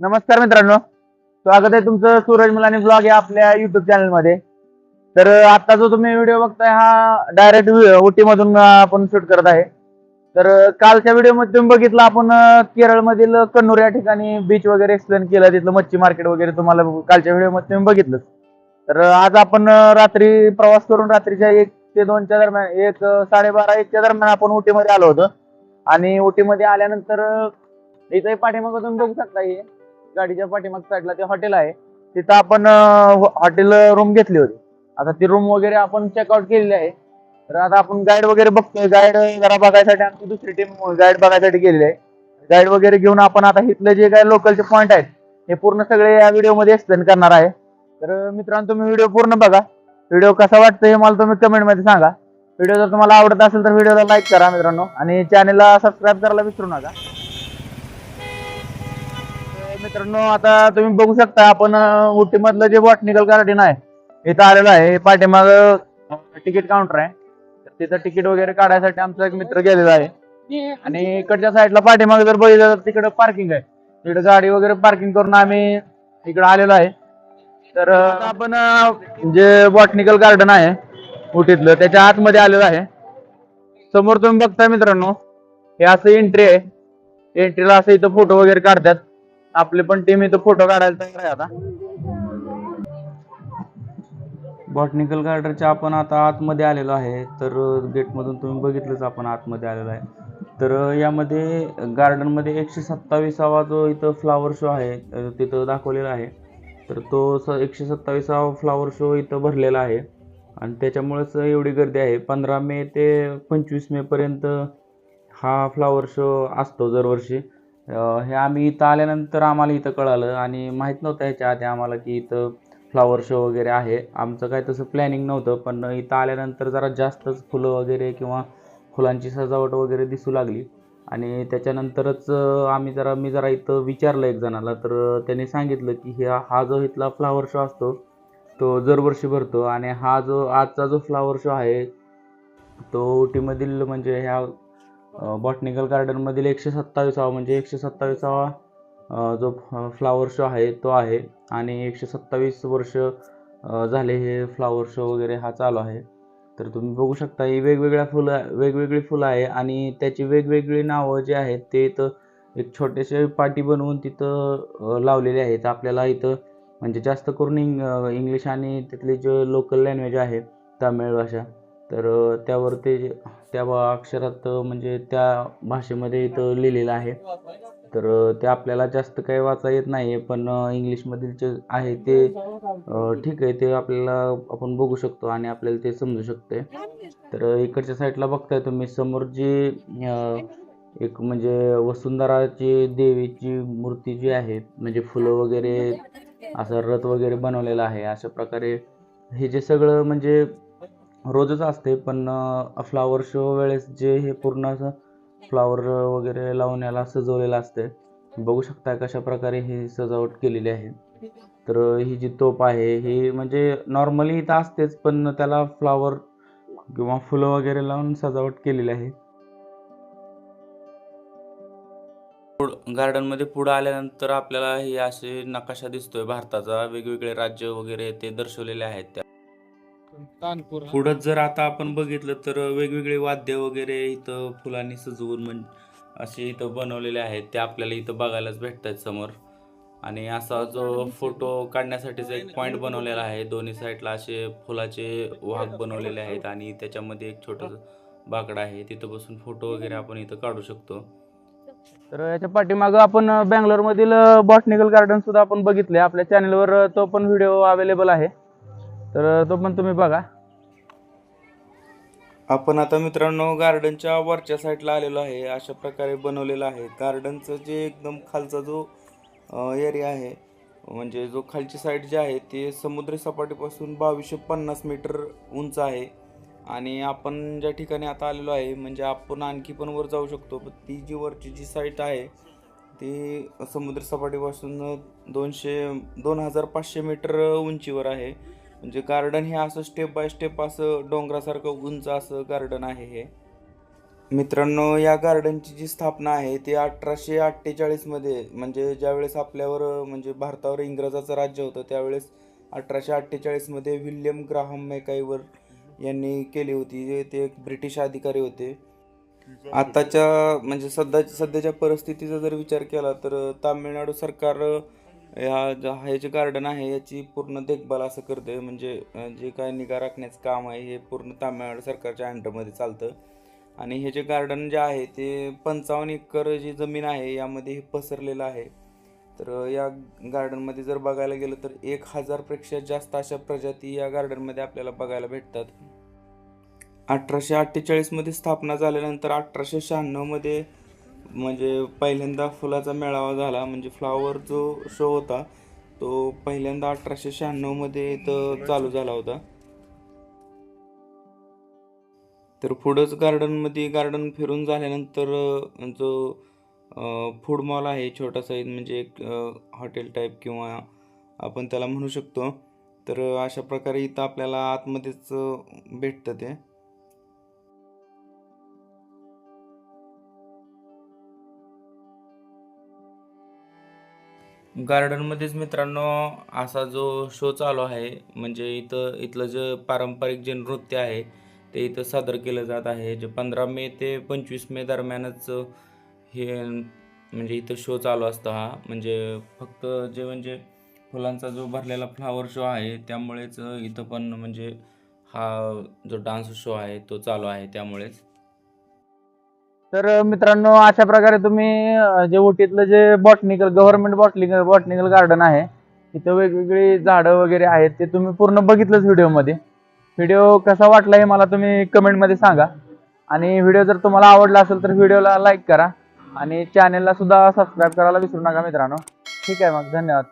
नमस्कार मित्रांनो. स्वागत आहे तुमचं सूरज मुलानी ब्लॉग या आपल्या युट्यूब चॅनलमध्ये. तर आता जो तुम्ही व्हिडिओ बघताय हा डायरेक्ट उटी मधून आपण शूट करत आहे. तर कालच्या व्हिडिओमध्ये तुम्ही बघितलं आपण केरळमधील कन्नूर या ठिकाणी बीच वगैरे एक्सप्लेन केलं तिथलं मच्छी मार्केट वगैरे तुम्हाला कालच्या व्हिडिओमध्ये तुम्ही बघितलं तर आज आपण रात्री प्रवास करून रात्रीच्या एक ते दोनच्या दरम्यान एक साडेबारा एकच्या दरम्यान आपण उटीमध्ये आलो होतो. आणि उटीमध्ये आल्यानंतर इथे पाठीमागं तुम्ही बघू शकता हे. गाडीच्या पाठीमाग साईडला ते हॉटेल आहे. तिथं आपण हॉटेल रूम घेतली होती. आता ती रूम वगैरे आपण चेकआउट केलेली आहे. तर आता आपण गाईड वगैरे बघतोय. गाईड जरा बघायसाठी आमची दुसरी टीम गाईड बघायसाठी गेलेली आहे. गाईड वगैरे घेऊन आपण आता इथले जे काही लोकलचे पॉईंट आहेत हे पूर्ण सगळे या व्हिडिओमध्ये एक्सप्लेन करणार आहे. तर मित्रांनो तुम्ही व्हिडिओ पूर्ण बघा. व्हिडिओ कसा वाटतो हे मला तुम्ही कमेंटमध्ये सांगा. व्हिडिओ जर तुम्हाला आवडत असेल तर व्हिडिओला लाईक करा मित्रांनो. आणि चॅनलला सबस्क्राईब करायला विसरू नका. मित्रांनो आता तुम्ही बघू शकता आपण उटी मधलं जे बॉटनिकल गार्डन आहे इथं आलेलं आहे. हे पाठीमाग तिकीट काउंटर आहे. तर तिथं तिकीट वगैरे काढायसाठी आमचा एक मित्र गेलेला आहे. आणि इकडच्या साईडला पाठीमाग जर बघितलं तर तिकडे पार्किंग आहे. तिकडे गाडी वगैरे पार्किंग करून आम्ही इकडे आलेलो आहे. तर आपण जे बॉटनिकल गार्डन आहे उटीतलं त्याच्या आतमध्ये आलेलं आहे. समोर तुम्ही बघताय मित्रांनो हे असं एंट्री आहे. एंट्रीला असं इथं फोटो वगैरे काढतात. आपली पण टीम इथं फोटो काढायला तयार आहे आता. बॉटनिकल गार्डनच्या आपण आता आतमध्ये आलेलो आहे. तर गेटमधून तुम्ही बघितलंच आपण आतमध्ये आलेलो आहे. तर यामध्ये गार्डनमध्ये एकशे सत्तावीसावा जो इथं फ्लावर शो आहे तिथं दाखवलेला आहे. तर तो स एकशे सत्तावीसावा फ्लावर शो इथं भरलेला आहे. आणि त्याच्यामुळेच एवढी गर्दी आहे. पंधरा मे ते पंचवीस मेपर्यंत हा फ्लावर शो असतो दरवर्षी. हे आम्ही इथं आल्यानंतर आम्हाला इथं कळालं आणि माहीत नव्हतं ह्याच्या आधी आम्हाला की इथं फ्लावर शो वगैरे आहे. आमचं काय तसं प्लॅनिंग नव्हतं पण इथं आल्यानंतर जरा जास्तच फुलं वगैरे किंवा फुलांची सजावट वगैरे दिसू लागली. आणि त्याच्यानंतरच आम्ही जरा मी जरा इथं विचारलं एक जणाला तर त्याने सांगितलं की हे हा जो इथला फ्लावर शो असतो तो दरवर्षी भरतो आणि हा जो आजचा जो फ्लावर शो आहे तो उटीमधील म्हणजे ह्या बॉटनिकल गार्डनमधील एकशे सत्तावीसावा म्हणजे एकशे सत्तावीसावा जो फ्लावर शो आहे तो आहे. आणि एकशे सत्तावीस वर्ष झाले हे फ्लावर शो वगैरे हा चालू आहे. तर तुम्ही बघू शकता ही वेगवेगळ्या फुलं वेगवेगळी फुलं आहे. आणि त्याची वेगवेगळी नावं जी आहेत ते इथं एक छोटेसे पाटी बनवून तिथं लावलेले आहेत. आपल्याला इथं म्हणजे जास्त करून इंग इंग्लिश आणि तिथली जे लोकल लँग्वेज आहे तामिळ भाषा तर त्यावर ते त्या बा- अक्षरात म्हणजे त्या भाषेमध्ये इथं लिहिलेलं आहे. तर ते आपल्याला जास्त काही वाचा येत नाही आहे पण इंग्लिशमधील जे आहे ते ठीक आहे ते आपल्याला आपण बघू शकतो आणि आपल्याला ते समजू शकते. तर इकडच्या साईडला बघताय तुम्ही समोर जी एक म्हणजे वसुंधराची देवीची मूर्ती जी आहे म्हणजे फुलं वगैरे असं रथ वगैरे बनवलेला आहे अशा प्रकारे हे जे सगळं म्हणजे रोजच असते पण फ्लावर शो वेळेस जे हे पूर्ण असं फ्लावर वगैरे लावून याला सजवलेलं असते बघू शकता कशा प्रकारे ही सजावट केलेली आहे. तर ही जी तोप आहे ही म्हणजे नॉर्मली इथं असतेच पण त्याला फ्लावर किंवा फुलं वगैरे लावून सजावट केलेली आहे. गार्डनमध्ये पुढं आल्यानंतर आपल्याला हे असे नकाशा दिसतोय भारताचा वेगवेगळे राज्य वगैरे ते दर्शवलेले आहेत. त्या पुढं जर आता आपण बघितलं तर वेगवेगळे वाद्य वगैरे इथं फुलांनी सजवून म्हण असे इथं बनवलेले आहेत. ते आपल्याला इथं बघायलाच भेटतात समोर. आणि असा जो फोटो काढण्यासाठीचा एक पॉइंट बनवलेला आहे. दोन्ही साईडला असे फुलाचे वाघ बनवलेले आहेत आणि त्याच्यामध्ये एक छोटं बाकडं आहे. तिथं बसून फोटो वगैरे आपण इथं काढू शकतो. तर याच्या पाठीमागं आपण बँगलोर मधील बॉटनिकल गार्डन सुद्धा आपण बघितले आपल्या चॅनलवर तो पण व्हिडिओ अवेलेबल आहे. तर तो पण तुम्ही बघा. आपण आता मित्रांनो गार्डनच्या वरच्या साईडला आलेलो आहे. अशा प्रकारे बनवलेलं आहे. गार्डनचं जे एकदम खालचा जो एरिया आहे म्हणजे जो खालची साईड जी आहे ते समुद्री सपाटीपासून बावीसशे पन्नास मीटर उंच आहे. आणि आपण ज्या ठिकाणी आता आलेलो आहे म्हणजे आपण आणखी पण वर जाऊ शकतो. पण ती जी वरची जी साईट आहे ती समुद्र सपाटीपासून दोनशे दोन हजार पाचशे मीटर उंचीवर आहे. म्हणजे गार्डन हे असं स्टेप बाय स्टेप असं डोंगरासारखं उंच असं गार्डन आहे हे. मित्रांनो या गार्डनची जी स्थापना आहे ती अठराशे अठ्ठेचाळीसमध्ये म्हणजे ज्यावेळेस आपल्यावर म्हणजे भारतावर इंग्रजाचं राज्य होतं त्यावेळेस अठराशे अठ्ठेचाळीसमध्ये विल्यम ग्राहम मेकाईवर यांनी केली होती. ते एक ब्रिटिश अधिकारी होते. आताच्या म्हणजे सध्या सध्याच्या परिस्थितीचा जर विचार केला तर तामिळनाडू सरकार ह्या ज- हे जे गार्डन आहे याची पूर्ण देखभाल असं करते म्हणजे जे काय निगा राखण्याचं काम आहे हे पूर्ण तामिळनाडू सरकारच्या अंडरमध्ये चालतं. आणि हे जे गार्डन जे आहे ते पंचावन्न एकर जी जमीन आहे यामध्ये हे पसरलेलं आहे. तर या गार्डनमध्ये जर बघायला गेलं तर एक हजारपेक्षा जास्त अशा प्रजाती या गार्डनमध्ये आपल्याला बघायला भेटतात. अठराशे अठ्ठेचाळीसमध्ये स्थापना झाल्यानंतर अठराशे शहाण्णवमध्ये म्हणजे पहिल्यांदा फुलाचा मेळावा झाला म्हणजे फ्लावर जो शो होता तो पहिल्यांदा अठराशे शहाण्णवमध्ये इथं चालू झाला होता. तर पुढंच गार्डनमध्ये गार्डन फिरून झाल्यानंतर जो फूड मॉल आहे छोटासा म्हणजे एक हॉटेल टाईप किंवा आपण त्याला म्हणू शकतो. तर अशा प्रकारे इथं आपल्याला आतमध्येच भेटतं ते. गार्डनमध्येच मित्रांनो असा जो शो चालू आहे म्हणजे इथं इथलं जे पारंपरिक जे नृत्य आहे ते इथं सादर केलं जात आहे. जे पंधरा मे ते पंचवीस मे दरम्यानच हे म्हणजे इथं शो चालू असतो हा. म्हणजे फक्त जे म्हणजे फुलांचा जो भरलेला फ्लावर शो आहे त्यामुळेच इथं पण म्हणजे हा जो डान्स शो आहे तो चालू आहे त्यामुळेच. तर मित्रांनो अशा प्रकारे तुम्ही जे उटीतलं जे botanical government botanical botanical garden आहे इथं वेगवेगळी झाडं वगैरे आहेत ते तुम्ही पूर्ण बघितलंच व्हिडिओमध्ये. व्हिडिओ कसा वाटला हे मला तुम्ही कमेंटमध्ये सांगा. आणि व्हिडिओ जर तुम्हाला आवडला असेल तर व्हिडिओला लाईक करा. आणि चॅनेलला सुद्धा सबस्क्राईब करायला विसरू नका मित्रांनो. ठीक आहे मग धन्यवाद.